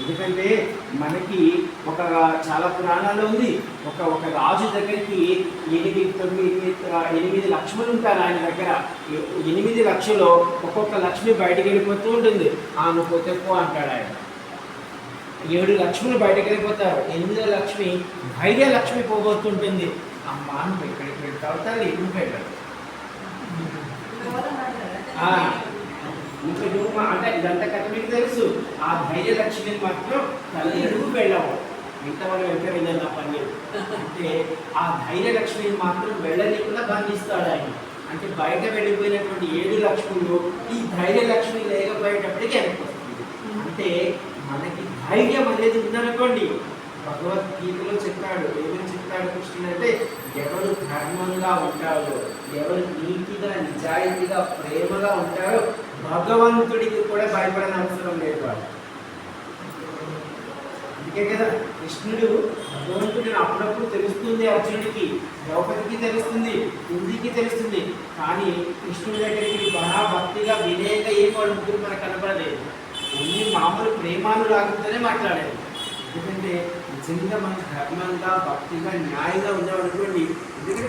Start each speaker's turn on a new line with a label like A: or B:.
A: ఎందుకంటే మనకి ఒక చాలా పురాణాలు ఉంది. ఒక ఒక రాజు దగ్గరికి ఎనిమిది తొమ్మిది ఎనిమిది లక్ష్ములు ఉంటారు ఆయన దగ్గర. ఎనిమిది లక్షలు ఒక్కొక్క లక్ష్మి బయటికి వెళ్ళిపోతూ ఉంటుంది. ఆమె పోతే పో అంటాడు ఆయన. ఏడు లక్ష్ములు బయటకు వెళ్ళిపోతారు. ఎనిమిదో లక్ష్మి ధైర్య లక్ష్మి పోగొస్తుంటుంది అమ్మా నువ్వు ఎక్కడికి వెళ్తావు తల్లి? నువ్వు వెళ్ళాడు అంటే ఇదంతా కథ మీకు తెలుసు. ఆ ధైర్య లక్ష్మిని మాత్రం తల్లి ఎడుగు వెళ్ళవు. మిగతా వాళ్ళు ఎక్కడ వెళ్ళాలి ఆ పని అంటే ఆ ధైర్య లక్ష్మిని మాత్రం వెళ్ళలేకుండా బంధిస్తాడు ఆయన. అంటే బయట వెళ్ళిపోయినటువంటి ఏడు లక్ష్ములు ఈ ధైర్య లక్ష్మి లేకపోయేటప్పటికి వెనక్కి అంటే మనకి ధైర్యం అనేది ఉందనుకోండి. భగవద్గీతలో చెప్తాడు ఏమని చెప్తాడు కృష్ణుడు అంటే ఎవరు ధర్మంగా ఉంటారో ఎవరు నీతిగా నిజాయితీగా ప్రేమగా ఉంటారో భగవంతుడికి కూడా భయపడని అవసరం లేదు వాడు. అందుకే కదా కృష్ణుడు భగవంతుడిని అప్పుడప్పుడు తెలుస్తుంది అర్జునుడికి ద్రౌపదికి తెలుస్తుంది కుందికి తెలుస్తుంది. కానీ కృష్ణుడి దగ్గరికి బాగా భక్తిగా వినేక ఏం వాడు ముగ్గురు మనకు కనపడలేదు. అన్ని మామూలు ప్రేమానురాగంతోనే మాట్లాడారు ఎందుకంటే నిజంగా మన ధర్మంగా భక్తిగా న్యాయంగా ఉన్నాం అనుకోండి ఎందుకంటే